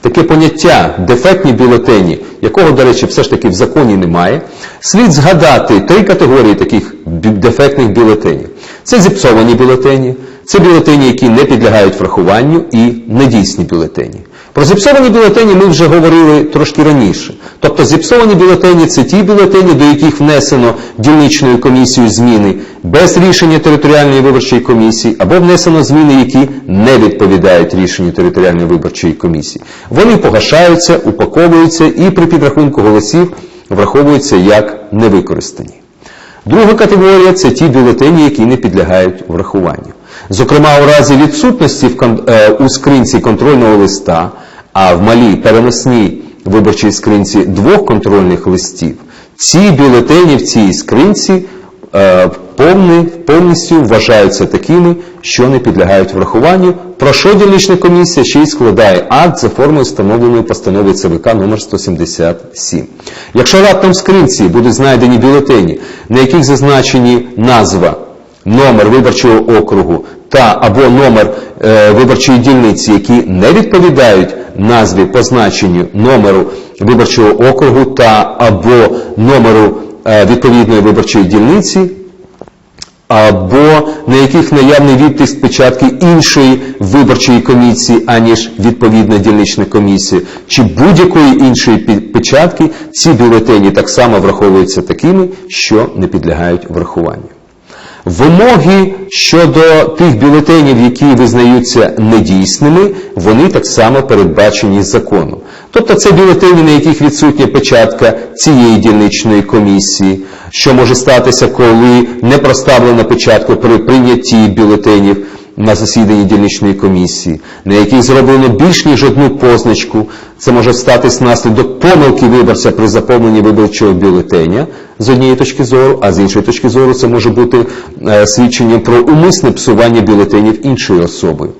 таке поняття дефектні бюлетені, якого, до речі, все ж таки в законі немає, слід згадати три категорії таких дефектних бюлетенів. Це зіпсовані бюлетені, це бюлетені, які не підлягають врахуванню, і недійсні бюлетені. Про зіпсовані бюлетені ми вже говорили трошки раніше. Тобто зіпсовані бюлетені це ті бюлетені, до яких внесено дільничною комісією зміни без рішення територіальної виборчої комісії, або внесено зміни, які не відповідають рішенню територіальної виборчої комісії. Вони погашаються, упаковуються і при підрахунку голосів враховуються як невикористані. Друга категорія це ті бюлетені, які не підлягають врахуванню. Зокрема, у разі відсутності в е, у скринці контрольного листа, а в малій переносній виборчій скринці двох контрольних листів, ці бюлетені в цій скринці е, повні, повністю вважаються такими, що не підлягають врахуванню, про що дільнична комісія ще й складає акт за формою встановленої постанови ЦВК номер 177. Якщо раптом в скринці будуть знайдені бюлетені, на яких зазначені назва, номер виборчого округу та або номер е, виборчої дільниці, які не відповідають назві позначенню номеру виборчого округу та або номеру е, відповідної виборчої дільниці, або на яких наявний відтиск печатки іншої виборчої комісії, аніж відповідна дільнична комісія, чи будь-якої іншої печатки, ці бюлетені так само враховуються такими, що не підлягають врахуванню. Вимоги щодо тих бюлетенів, які визнаються недійсними, вони так само передбачені законом. Тобто це бюлетені, на яких відсутня печатка цієї дільничної комісії, що може статися, коли не проставлена печатка при прийнятті бюлетенів на засіданні дільничної комісії, на яких зроблено більш ніж одну позначку. Це може статись внаслідок помилки виборця при заповненні виборчого бюлетеня з однієї точки зору, а з іншої точки зору це може бути е, свідченням про умисне псування бюлетенів іншою особою.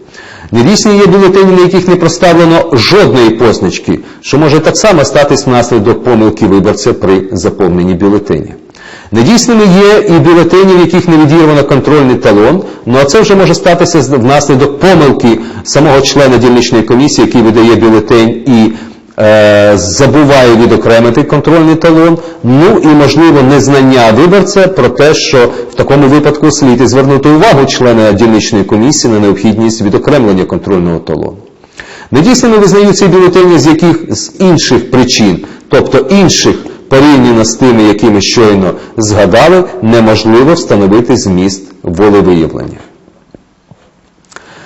Недійсні є бюлетені, на яких не проставлено жодної позначки, що може так само статись внаслідок помилки виборця при заповненні бюлетеня. Недійсними є і бюлетені, в яких не відірвано контрольний талон, ну а це вже може статися внаслідок помилки самого члена дільничної комісії, який видає бюлетень і е, забуває відокремити контрольний талон, ну і, можливо, незнання виборця про те, що в такому випадку слід і звернути увагу члена дільничної комісії на необхідність відокремлення контрольного талону. Недійсними визнаються бюлетені з яких з інших причин, тобто інших порівняно з тими, які ми щойно згадали, неможливо встановити зміст волевиявлення.